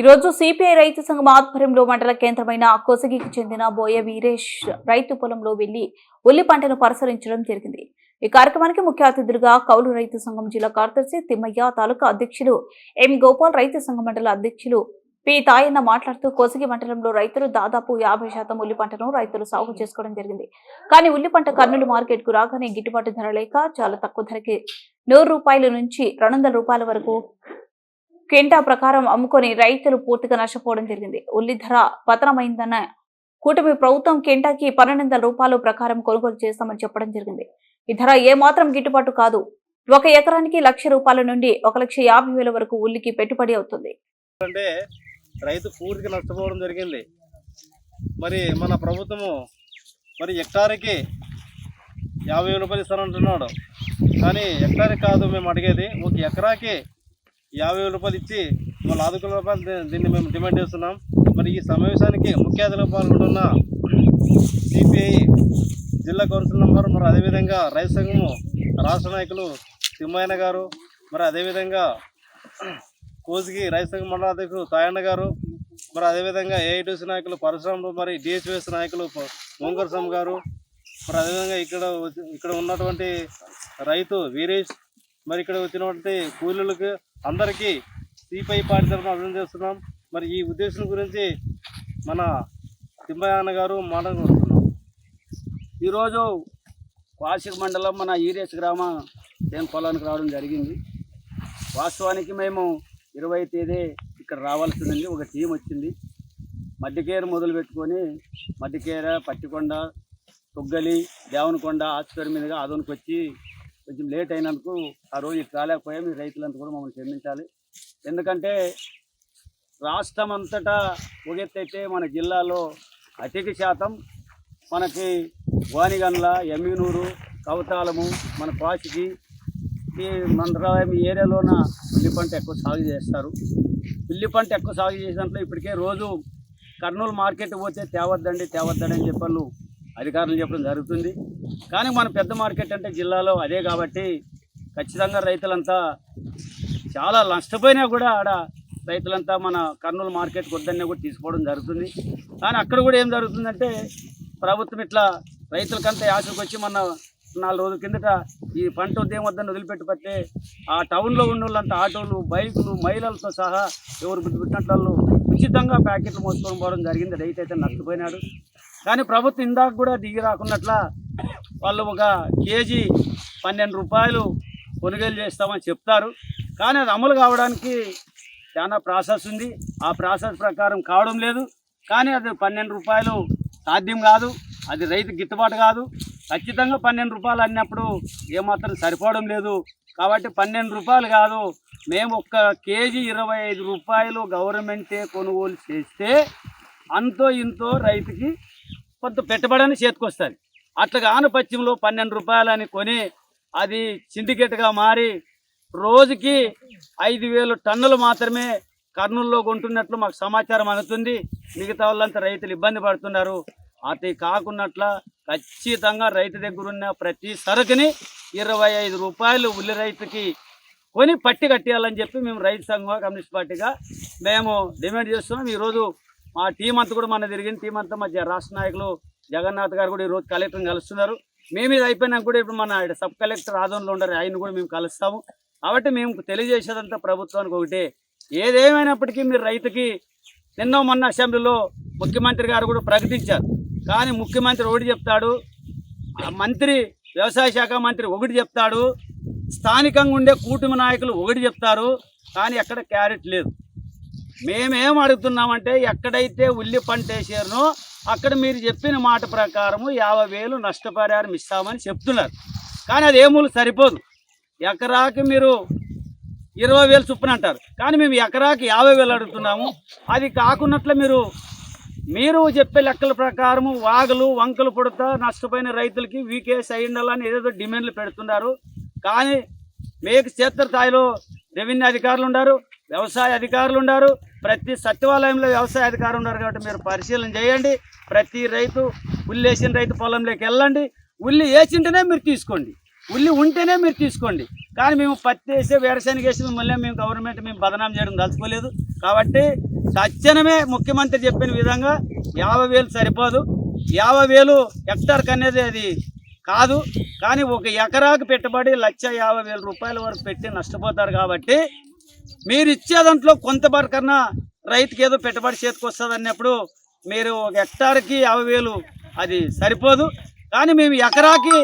ఈరోజు సిపిఐ రైతు సంఘం ఆధ్వర్యంలో మండల కేంద్రమైన కొసగికి చెందిన బోయ వీరేష్ రైతు పొలంలో వెళ్ళి ఉల్లి పంటను పరిశీలించడం జరిగింది. ఈ కార్యక్రమానికి ముఖ్య అతిథులుగా కౌలు రైతు సంఘం జిల్లా కార్యదర్శి తిమ్మయ్య తాలూకా అధ్యక్షులు ఎం గోపాల్ రైతు సంఘం మండల అధ్యక్షులు పి తాయన్న మాట్లాడుతూ కోసగి మండలంలో రైతులు దాదాపు యాభై శాతం ఉల్లి పంటను రైతులు సాగు చేసుకోవడం జరిగింది. కానీ ఉల్లి పంట కర్నూలు మార్కెట్కు రాగానే గిట్టుబాటు ధర లేక చాలా తక్కువ ధరకి నూరు రూపాయల నుంచి రెండు వందల రూపాయల వరకు కెంటా ప్రకారం అమ్ముకొని రైతులు పూర్తిగా నష్టపోవడం జరిగింది. ఉల్లి ధర పతనమైందన్న కూటమి ప్రభుత్వం కెంటాకి పన్నెండు వందల ప్రకారం కొనుగోలు చేస్తామని చెప్పడం జరిగింది. ఈ ధర ఏమాత్రం గిట్టుబాటు కాదు. ఒక ఎకరానికి లక్ష రూపాయల నుండి ఒక లక్ష యాభై వేల వరకు ఉల్లికి పెట్టుబడి అవుతుంది. అంటే రైతు పూర్తిగా నష్టపోవడం జరిగింది. మరి మన ప్రభుత్వము మరి హెక్టార్కి యాభై వేల రూపాయలు ఇస్తానంటున్నాడు. కానీ హెక్టార్కి కాదు మేము అడిగేది. ఒక ఎకరాకి యాభై వేల రూపాయలు ఇచ్చి మళ్ళీ ఆదుకుల రూపాయలు దీ- దీన్ని మేము డిమాండ్ చేస్తున్నాం. మరి ఈ సమావేశానికి ముఖ్య అతిథిగా పాల్గొంటున్న సిపిఐ జిల్లా కౌన్సిల్ నంబర్ మరి అదేవిధంగా రైతు సంఘము రాష్ట్ర నాయకులు తిమ్మాయన గారు మరి అదేవిధంగా కోసిగి రైతు సంఘం మండల అధ్యక్షుడు తాయన్న గారు మరి అదేవిధంగా ఏఐటీసీ నాయకులు పరశురాములు మరి డిహెచ్ఎస్ నాయకులు మోంగర్సం గారు మరి అదేవిధంగా ఇక్కడ వచ్చి- ఇక్కడ ఉన్నటువంటి రైతు వీరేష్ మరి ఇక్కడ వచ్చినటువంటి కూలీలకు అందరికీ సిపిఐ పార్టీ తరఫున అభివృద్ధి చేస్తున్నాం. మరి ఈ ఉద్దేశం గురించి మన తిమ్మయ్య గారు మాట్లాడుకుంటున్నాం ఈరోజు వార్షిక మండలం మన ఈరేస్ గ్రామ దేని పొలానికి రావడం జరిగింది. వాస్తవానికి మేము ఇరవై తేదీ ఇక్కడ రావాల్సిందండి. ఒక టీం వచ్చింది. మడ్డికేర మొదలు పెట్టుకొని మడ్డికేర పట్టికొండ తొగ్గలి దేవనకొండ ఆస్పత్రి మీదుగా ఆదోనికి వచ్చి కొంచెం లేట్ అయినందుకు ఆ రోజు ఇటు రైతులంతా కూడా మమ్మల్ని క్షమించాలి. ఎందుకంటే రాష్ట్రం అంతటా ఒక మన జిల్లాలో అధిక శాతం మనకి వానిగండ్ల ఎమ్మినూరు కవతాలము మన పాసికి ఈ మంత్రాలయం ఈ ఏరియాలోన ఉల్లి పంట ఎక్కువ సాగు చేస్తారు. ఉల్లి పంట ఎక్కువ సాగు చేసినట్లు ఇప్పటికే రోజు కర్నూలు మార్కెట్ పోతే తేవద్దండి తేవద్దండి అని చెప్పి అధికారులు చెప్పడం జరుగుతుంది. కానీ మన పెద్ద మార్కెట్ అంటే జిల్లాలో అదే కాబట్టి ఖచ్చితంగా రైతులంతా చాలా నష్టపోయినా కూడా ఆడ రైతులంతా మన కర్నూలు మార్కెట్కి వద్దనే కూడా తీసుకోవడం జరుగుతుంది. కానీ అక్కడ కూడా ఏం జరుగుతుందంటే ప్రభుత్వం ఇట్లా రైతులకంతా ఆశకు వచ్చి మన నాలుగు రోజుల కిందట ఈ పంట ఉదయం వద్దని వదిలిపెట్టిపోతే ఆ టౌన్లో ఉన్న వాళ్ళంతా ఆటోలు బైకులు మహిళలతో సహా ఎవరు బుద్ధి వాళ్ళు ఉచితంగా ప్యాకెట్లు మోసుకొని పోవడం జరిగింది. రైతు అయితే నష్టపోయినాడు. కానీ ప్రభుత్వం ఇందాక కూడా దిగి రాకున్నట్ల వాళ్ళు ఒక కేజీ పన్నెండు రూపాయలు కొనుగోలు చేస్తామని చెప్తారు. కానీ అది అమలు కావడానికి చాలా ప్రాసెస్ ఉంది. ఆ ప్రాసెస్ ప్రకారం కావడం లేదు. కానీ అది పన్నెండు రూపాయలు సాధ్యం కాదు. అది రైతు గిట్టుబాటు కాదు. ఖచ్చితంగా పన్నెండు రూపాయలు అన్నప్పుడు ఏమాత్రం సరిపోవడం లేదు. కాబట్టి పన్నెండు రూపాయలు కాదు. మేము ఒక్క కేజీ ఇరవై ఐదు రూపాయలు గవర్నమెంటే కొనుగోలు చేస్తే అంతో ఇంతో రైతుకి కొంత పెట్టుబడిని చేతికొస్తుంది. అట్లా కాను పశ్చిమలో పన్నెండు రూపాయలని కొని అది సిండికేట్గా మారి రోజుకి ఐదు వేలు టన్నులు మాత్రమే కర్నూలులో కొంటున్నట్లు మాకు సమాచారం అందుతుంది. మిగతా వాళ్ళంతా రైతులు ఇబ్బంది పడుతున్నారు. అది కాకున్నట్ల ఖచ్చితంగా రైతు దగ్గర ఉన్న ప్రతి సరుకుని ఇరవై ఐదు రూపాయలు ఉల్లి రైతుకి కొని పట్టి కట్టేయాలని చెప్పి మేము రైతు సంఘం కమ్యూనిస్ట్ పార్టీగా మేము డిమాండ్ చేస్తున్నాం. ఈరోజు మా టీం అంతా కూడా మన తిరిగిన టీం అంతా మధ్య రాష్ట్ర నాయకులు జగన్నాథ్ గారు కూడా ఈరోజు కలెక్టర్ని కలుస్తున్నారు. మేము ఇది అయిపోయినాక కూడా ఇప్పుడు మన సబ్ కలెక్టర్ ఆధ్వర్యంలో ఉండరు ఆయన కూడా మేము కలుస్తాము. కాబట్టి మేము తెలియజేసేదంతా ప్రభుత్వానికి ఒకటే. ఏదేమైనప్పటికీ మీరు రైతుకి నిన్న మొన్న అసెంబ్లీలో ముఖ్యమంత్రి గారు కూడా ప్రకటించారు. కానీ ముఖ్యమంత్రి ఒకటి చెప్తాడు మంత్రి వ్యవసాయ శాఖ మంత్రి ఒకటి చెప్తాడు స్థానికంగా ఉండే కూటమి నాయకులు ఒకటి చెప్తారు కానీ ఎక్కడ క్యారెట్ లేదు. మేమేం అడుగుతున్నామంటే ఎక్కడైతే ఉల్లి పంట వేసారనో అక్కడ మీరు చెప్పిన మాట ప్రకారము యాభై వేలు నష్టపరిహారం ఇస్తామని చెప్తున్నారు. కానీ అది ఏమూలు సరిపోదు. ఎకరాకి మీరు ఇరవై వేలు చొప్పున అంటారు. కానీ మేము ఎకరాకి యాభై వేలు అడుగుతున్నాము. అది కాకున్నట్లు మీరు మీరు చెప్పే లెక్కల ప్రకారము వాగులు వంకలు పుడతా నష్టపోయిన రైతులకి వీకేస్ అయ్యిండాలని ఏదేదో డిమాండ్లు పెడుతున్నారు. కానీ మీకు క్షేత్రస్థాయిలో రెవెన్యూ అధికారులు ఉన్నారు. వ్యవసాయ అధికారులు ఉన్నారు. ప్రతి సచివాలయంలో వ్యవసాయ అధికారులు ఉన్నారు కాబట్టి మీరు పరిశీలన చేయండి. ప్రతి రైతు ఉల్లి వేసిన రైతు పొలంలోకి వెళ్ళండి. ఉల్లి వేసింటేనే మీరు తీసుకోండి. ఉల్లి ఉంటేనే మీరు తీసుకోండి. కానీ మేము పత్తి వేసి వేరుశనగ వేసి మళ్ళీ మేము గవర్నమెంట్ మేము బదనాం చేయడం దలుచుకోలేదు కాబట్టి తక్షణమే ముఖ్యమంత్రి చెప్పిన విధంగా యాభై వేలు సరిపోదు. యాభై వేలు హెక్టార్కి అనేది అది కాదు. కానీ ఒక ఎకరాకు పెట్టుబడి లక్ష యాభై వేల రూపాయల వరకు పెట్టి నష్టపోతారు కాబట్టి మీరు ఇచ్చే దాంట్లో కొంత కన్నా రైతుకి ఏదో పెట్టుబడి చేతికి వస్తుంది అన్నప్పుడు మీరు ఒక హెక్టార్కి యాభై వేలు అది సరిపోదు. కానీ మేము ఎకరాకి